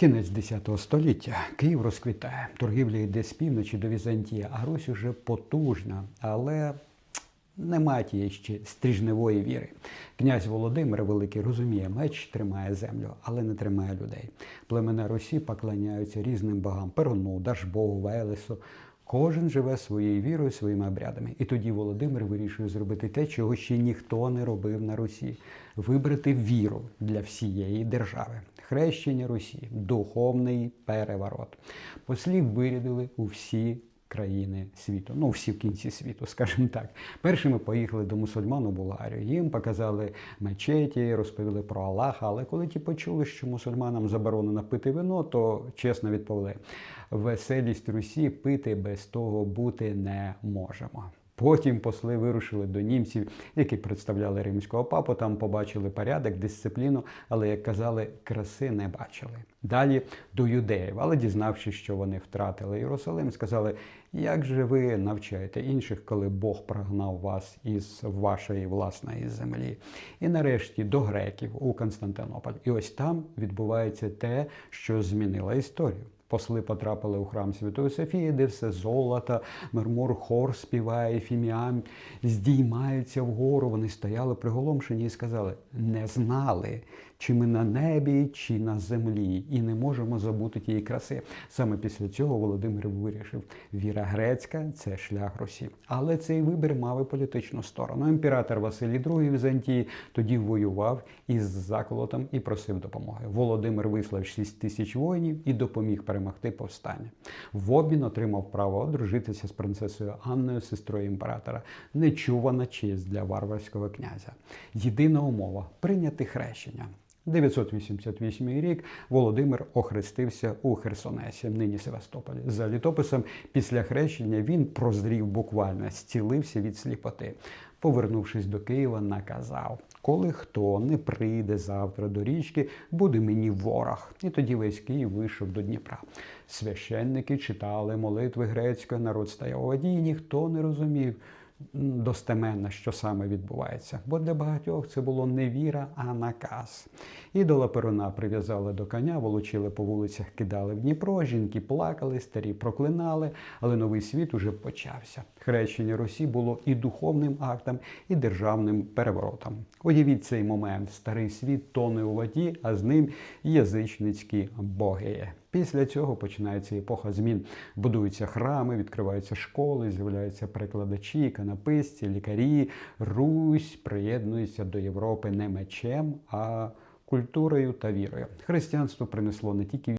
Кінець десятого століття Київ розквітає. Торгівля йде з півночі до Візантії, а Русь уже потужна, але немає тієї ще стріжневої віри. Князь Володимир Великий розуміє, меч тримає землю, але не тримає людей. Племена Русі поклоняються різним богам Перуну, Дашбогу, Велесу. Кожен живе своєю вірою, своїми обрядами. І тоді Володимир вирішує зробити те, чого ще ніхто не робив на Русі вибрати віру для всієї держави. Хрещення Русі, духовний переворот. Послів вирядили у всі країни світу. Ну, всі в кінці світу, скажімо так. Першими поїхали до мусульман у Булгарію. Їм показали мечеті, розповіли про Аллаха. Але коли ті почули, що мусульманам заборонено пити вино, то чесно відповіли: веселість Русі пити без того бути не можемо. Потім посли вирушили до німців, які представляли римського папу. Там побачили порядок, дисципліну, але як казали, краси не бачили. Далі до юдеїв, але дізнавшись, що вони втратили Єрусалим, сказали: як же ви навчаєте інших, коли Бог прогнав вас із вашої власної землі? І нарешті до греків у Константинополь. І ось там відбувається те, що змінило історію. Посли потрапили у храм Святої Софії, де все золото, мармур, хор співає, фіміам здіймаються вгору. Вони стояли приголомшені і сказали: не знали, чи ми на небі, чи на землі, і не можемо забути тієї краси. Саме після цього Володимир вирішив: віра грецька це шлях Русі. Але цей вибір мав і політичну сторону. Імператор Василій II Візантії тоді воював із заколотом і просив допомоги. Володимир вислав 6 тисяч воїнів і допоміг перемогти повстання. В обмін отримав право одружитися з принцесою Анною, сестрою імператора. Нечувана честь для варварського князя. Єдина умова прийняти хрещення. 988 рік Володимир охрестився у Херсонесі, нині Севастополі. За літописом, після хрещення він прозрів буквально, зцілився від сліпоти. Повернувшись до Києва, наказав: коли хто не прийде завтра до річки, буде мені ворог. І тоді весь Київ вийшов до Дніпра. Священники читали молитви грецької, народ стояв воді, і ніхто не розумів достеменно, що саме відбувається. Бо для багатьох це було не віра, а наказ. Ідола Перуна прив'язали до коня, волочили по вулицях, кидали в Дніпро, жінки плакали, старі проклинали, але новий світ уже почався. Хрещення Русі було і духовним актом, і державним переворотом. Уявіть цей момент: старий світ тоне у воді, а з ним язичницькі боги. Після цього починається епоха змін. Будуються храми, відкриваються школи, з'являються перекладачі, канаписці, лікарі. Русь приєднується до Європи не мечем, а культурою та вірою. Християнство принесло не тільки